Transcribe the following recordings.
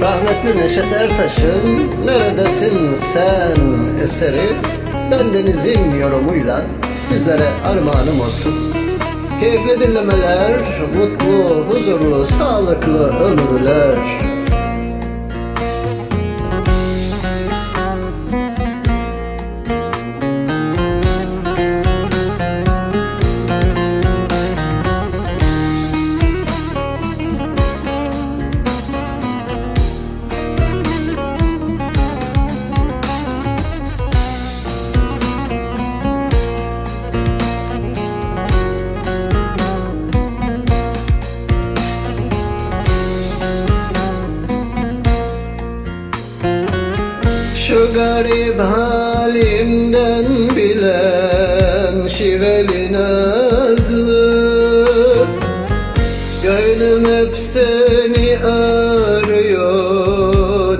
Rahmetli Neşet Ertaş'ın Neredesin Sen eseri bendenizin yorumuyla sizlere armağanım olsun. Keyifli dinlemeler, mutlu, huzurlu, sağlıklı ömürler. Garip halimden bilen şiveli nazlı. Gönlüm hep seni arıyor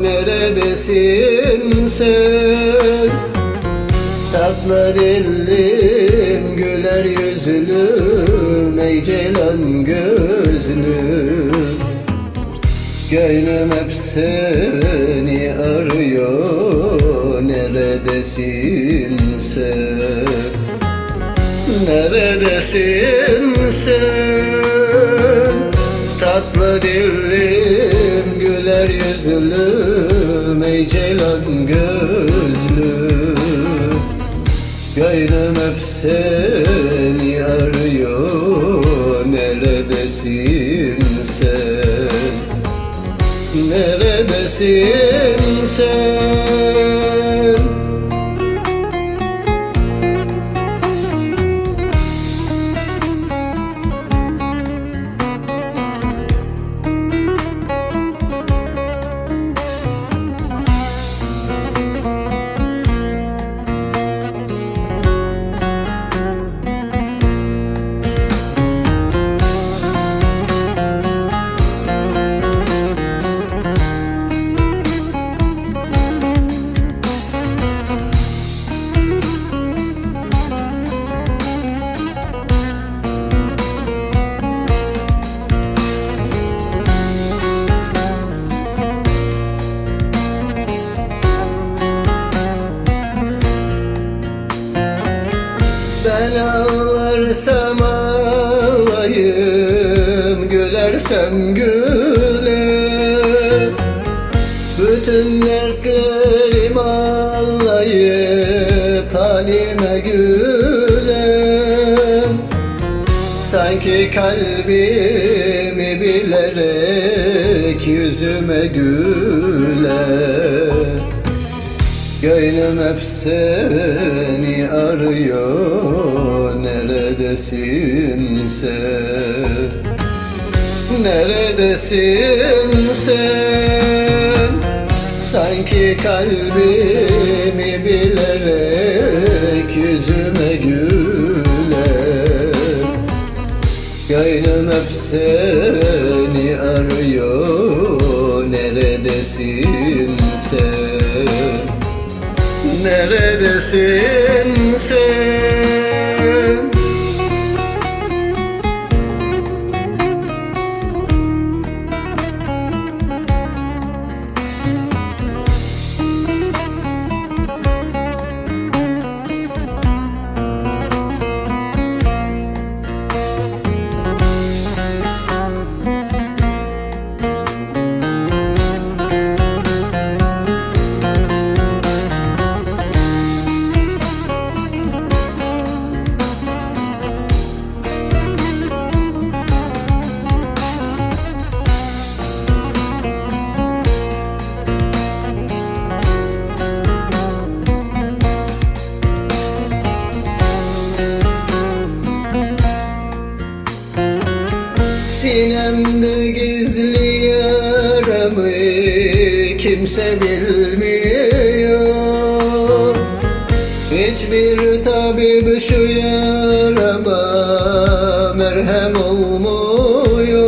Neredesin sen? Tatlı dillim güler yüzlüm Ey ceylan gözlüm. Gönlüm hep seni arıyor Neredesin sen? Neredesin sen? Tatlı dillim güler yüzlüm Ey ceylan gözlüm. Gönlüm hep seni arıyor Neredesin sen? Neredesin sen? Gülersem güle Bütün dertlerimi ağlayıp Halime gülem Sanki kalbimi bilerek Yüzüme güler Gönlüm hep seni arıyor Neredesin sen Neredesin sen? Sanki kalbimi bilerek Yüzüme güler Gönlüm hep seni arıyor Neredesin sen? Neredesin sen? Kimse bilmiyor Hiçbir tabip şu yarama merhem olmuyor.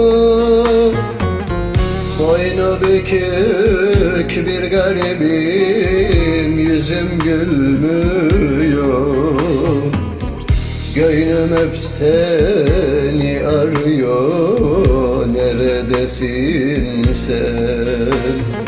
Boynu bükük bir garibim yüzüm gülmüyor. Gönlüm hep seni arıyor Nerede neredesin sen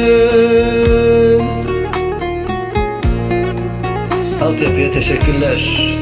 teşekkürler